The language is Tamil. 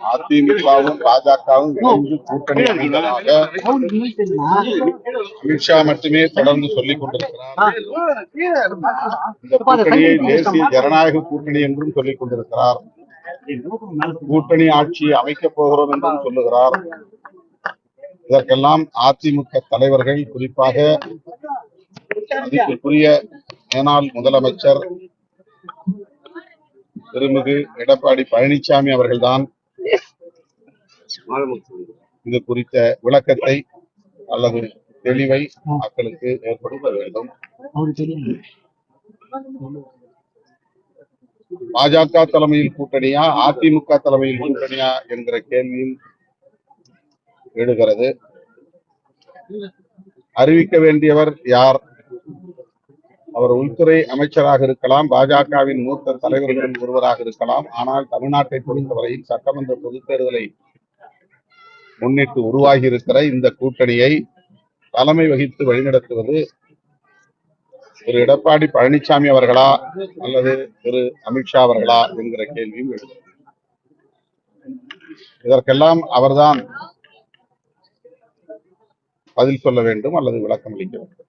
அதிமுகவும் பாஜகவும் இணைந்து கூட்டணி அமைந்ததாக அமித்ஷா மட்டுமே தொடர்ந்து சொல்லிக் கொண்டிருக்கிறார் இந்த கூட்டணியை தேசிய ஜனநாயக கூட்டணி என்றும் சொல்லிக் கொண்டிருக்கிறார் கூட்டணி ஆட்சியை அமைக்கப் போகிறோம் என்றும் சொல்லுகிறார் இதற்கெல்லாம் அதிமுக தலைவர்கள் குறிப்பாக மதிப்பிற்குரிய மேனாள் முதலமைச்சர் திருமிகு எடப்பாடி பழனிசாமி அவர்கள்தான் இது குறித்த விளக்கத்தை அல்லது தெளிவை மக்களுக்கு ஏற்படுத்த வேண்டும். பாஜக தலைமையில் கூட்டணியா அதிமுக தலைமையில் கூட்டணியா என்கிற கேள்வியும் எழுகிறது. அறிவிக்க வேண்டியவர் யார்? அவர் உள்துறை அமைச்சராக இருக்கலாம் பாஜகவின் மூத்த தலைவர்களில் ஒருவராக இருக்கலாம். ஆனால் தமிழ்நாட்டை பொறுத்தவரையில் சட்டமன்ற பொதுத் தேர்தலை முன்னிட்டு உருவாகி இருக்கிற இந்த கூட்டணியை தலைமை வகித்து வழிநடத்துவது திரு எடப்பாடி பழனிசாமி அவர்களா அல்லது திரு அமித்ஷா அவர்களா என்கிற கேள்வியும் எழுது இதற்கெல்லாம் அவர்தான் பதில் சொல்ல வேண்டும் அல்லது விளக்கம் அளிக்க வேண்டும்.